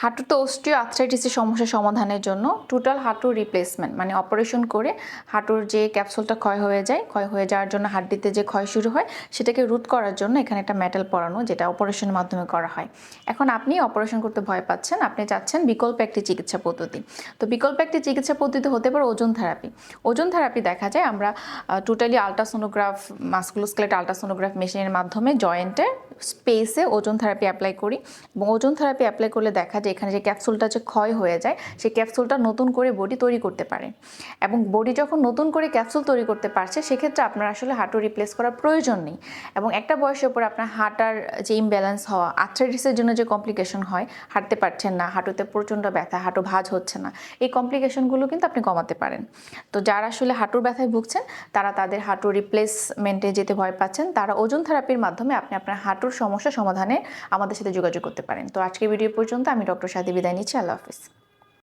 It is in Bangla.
হাঁটুতে অস্টিও আর্থ্রাইটিসের সমস্যা সমাধানের জন্য টোটাল হাঁটুর রিপ্লেসমেন্ট মানে অপারেশন করে হাঁটুর যে ক্যাপসুলটা ক্ষয় হয়ে যায়, ক্ষয় হয়ে যাওয়ার জন্য হাড্ডিতে যে ক্ষয় শুরু হয়, সেটাকে রুট করার জন্য এখানে একটা মেটাল পরানো, যেটা অপারেশনের মাধ্যমে করা হয়। এখন আপনি অপারেশন করতে ভয় পাচ্ছেন, আপনি চাচ্ছেন বিকল্প একটি চিকিৎসা পদ্ধতি। তো বিকল্প একটি চিকিৎসা পদ্ধতি হতে পারে ওজন থেরাপি ওজন থেরাপি দেখা যায়, আমরা টোটালি আলট্রাসোনোগ্রাফ মাস্কুলোস্কেলেট আলট্রাসোনোগ্রাফ মেশিনের মাধ্যমে জয়েন্টে স্পেসে ওজন থেরাপি অ্যাপ্লাই করি এবং ওজন থেরাপি অ্যাপ্লাই করলে দেখা যায় এখানে যে ক্যাপসুলটা যে ক্ষয় হয়ে যায়, সেই ক্যাপসুলটা নতুন করে বডি তৈরি করতে পারে। এবং বডি যখন নতুন করে ক্যাপসুল তৈরি করতে পারছে, সেক্ষেত্রে আপনার আসলে হাঁটু রিপ্লেস করার প্রয়োজন নেই। এবং একটা বয়সের উপর আপনার হাঁটার যে ইমব্যালেন্স হওয়া আর্থ্রাইটিসের জন্য যে কমপ্লিকেশন হয়, হাঁটতে পারছেন না, হাঁটুতে প্রচণ্ড ব্যথা, হাঁটু ভাঁজ হচ্ছে না, এই কমপ্লিকেশনগুলো কিন্তু আপনি কমাতে পারেন। তো যারা আসলে হাঁটুর ব্যথায় ভুগছেন, তারা তাদের হাঁটু রিপ্লেসমেন্টে যেতে ভয় পাচ্ছেন, তারা ওজন থেরাপির মাধ্যমে আপনি আপনার হাঁটুর সমস্যা সমাধানে আমাদের সাথে যোগাযোগ করতে পারেন। তো আজকে ভিডিও পর্যন্ত আমি ডক্টর সাথে বিদায় নিচ্ছি। আল্লাহ হাফিজ।